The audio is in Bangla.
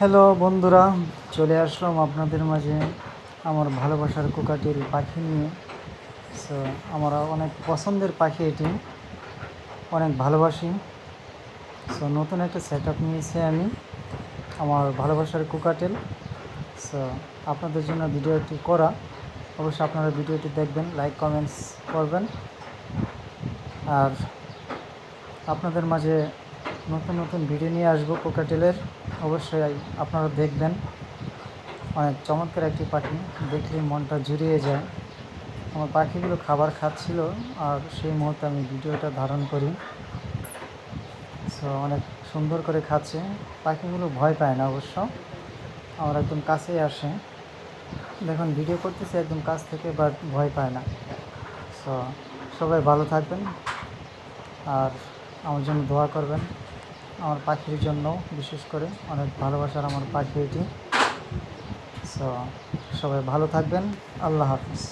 হ্যালো বন্ধুরা, চলে আসলাম আপনাদের মাঝে আমার ভালোবাসার কোকাটিল পাখি নিয়ে। সো আমার অনেক পছন্দের পাখি এটি, অনেক ভালোবাসি। সো নতুন একটা সেট আপ নিয়েছি আমি আমার ভালোবাসার কোকাটেল সো আপনাদের জন্য ভিডিওটি করা। অবশ্যই আপনারা ভিডিওটি দেখবেন লাইক কমেন্টস করবেন। আর আপনাদের মাঝে নতুন নতুন ভিডিও নিয়ে আসব কোকাটেলের অবশ্যই আপনারা দেখবেন। অনেক চমৎকার একটি পাখি। দেখলে মনটা জুড়িয়ে যায়। আমার পাখিগুলো খাবার খাচ্ছিল আর সেই মুহূর্তে আমি ভিডিওটা ধারণ করি। সো অনেক সুন্দর করে খাচ্ছে। পাখিগুলো ভয় পায় না অবশ্য। আমার একদম কাছেই আসে। দেখুন, ভিডিও করতেছে একদম কাছ থেকে বাট ভয় পায় না। সো সবাই ভালো থাকবেন। আর আমার জন্য দোয়া করবেন। আমার পাখির জন্য, বিশেষ করে অনেক ভালোবাসার আমার পাখি এটি সো সবাই ভালো থাকবেন। আল্লাহ হাফিজ।